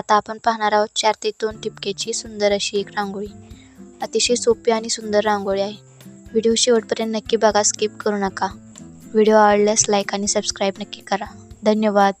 आता आपण पाहणार आहोत चार ते दोन टिपकेची सुंदर अशी एक रांगोळी. अतिशय सोपी आणि सुंदर रांगोळी आहे. व्हिडिओ शेवटपर्यंत नक्की बघा स्किप करू नका. व्हिडिओ आवडल्यास लाईक आणि सबस्क्राईब नक्की करा. धन्यवाद.